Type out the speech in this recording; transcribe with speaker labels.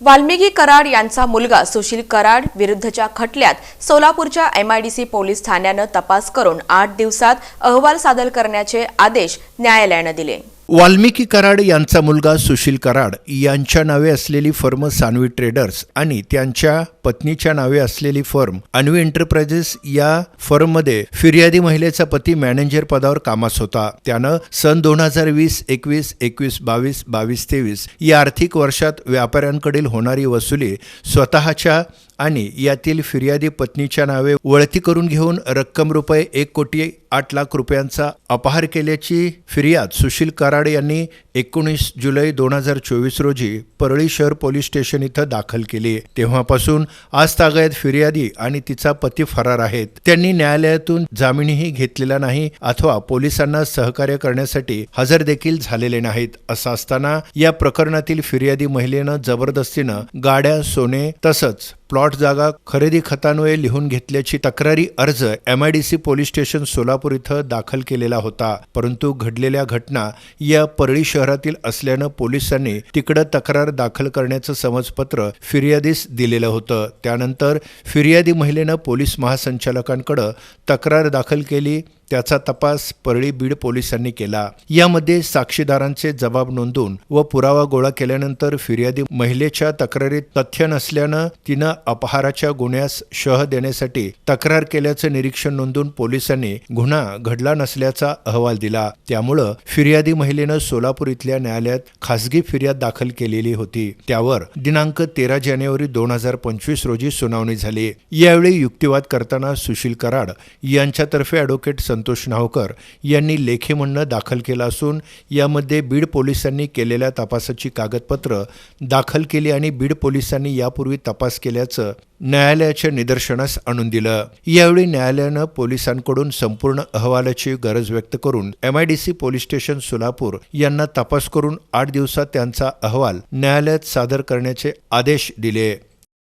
Speaker 1: वाल्मिकी कराड यांचा मुलगा सुशील कराड विरुद्धच्या खटल्यात सोलापूरच्या एमआयडीसी पोलीस ठाण्यानं तपास करून आठ दिवसात अहवाल सादर करण्याचे आदेश न्यायालयानं दिले.
Speaker 2: वाल्मिकी कराड यांचा मुलगा सुशील कराड यांच्या नावे असलेली फर्म सानवी ट्रेडर्स आणि त्यांच्या पत्नीच्या नावे असलेली फर्म अन्वी एंटरप्राइजेस या फर्ममध्ये फिर्यादी महिलेचा पती मॅनेजर पदावर कामास होता. त्यानं सन दोन हजार वीस एकवीस एकवीस बावीस बावीस तेवीस या आर्थिक वर्षात व्यापाऱ्यांकडील होणारी वसुली स्वतःच्या आणि यातील फिर्यादी पत्नीच्या नावे वळती करून घेऊन रक्कम रुपये एक कोटी आठ लाख रुपयांचा अपहार केल्याची फिर्याद सुशील कराड यांनी एकोणीस जुलै दोन हजार चोवीस रोजी परळी शहर पोलीस स्टेशन इथं दाखल केली. तेव्हापासून आज तागायत फिर्यादी आणि तिचा पती फरार आहेत. त्यांनी न्यायालयातून जामीनही घेतलेला नाही अथवा पोलिसांना सहकार्य करण्यासाठी हजर देखील झालेले नाहीत. असं असताना या प्रकरणातील फिर्यादी महिलेनं जबरदस्तीनं गाड्या सोने तसंच प्लॉट जागा खरेदी खतान्वये लिहून घेतल्याची तक्रारी अर्ज एमआयडीसी पोलीस स्टेशन सोलापूर इथं दाखल केलेला होता. परंतु घडलेल्या घटना या परळी शहरातील असल्यानं पोलिसांनी तिकडं तक्रार दाखल करण्याचं समजपत्र फिर्यादीस दिलेलं होतं. त्यानंतर फिर्यादी महिलेनं पोलीस महासंचालकांकडं तक्रार दाखल केली. त्याचा तपास परळी बीड पोलिसांनी केला. यामध्ये साक्षीदारांचे जबाब नोंदून व पुरावा गोळा केल्यानंतर फिर्यादी महिलेच्या तक्रारीत तथ्य नसल्यानं तिनं अपहाराच्या गुन्ह्यास शह देण्यासाठी तक्रार केल्याचं निरीक्षण नोंदून पोलिसांनी गुन्हा घडला नसल्याचा अहवाल दिला. त्यामुळं फिर्यादी महिलेनं सोलापूर इथल्या न्यायालयात खासगी फिर्याद दाखल केलेली होती. त्यावर दिनांक तेरा जानेवारी दोन हजार पंचवीस रोजी सुनावणी झाली. यावेळी युक्तिवाद करताना सुशील कराड यांच्यातर्फे ॲडव्होकेट संतोष नावकर यांनी लेखी म्हणणं दाखल केलं असून यामध्ये बीड पोलिसांनी केलेल्या तपासाची कागदपत्र दाखल केली आणि बीड पोलिसांनी यापूर्वी तपास केल्याचं न्यायालयाच्या निदर्शनास आणून दिलं. यावेळी न्यायालयानं पोलिसांकडून संपूर्ण अहवालाची गरज व्यक्त करून एमआयडीसी पोलीस स्टेशन सोलापूर यांना तपास करून आठ दिवसात त्यांचा अहवाल न्यायालयात सादर करण्याचे आदेश दिले.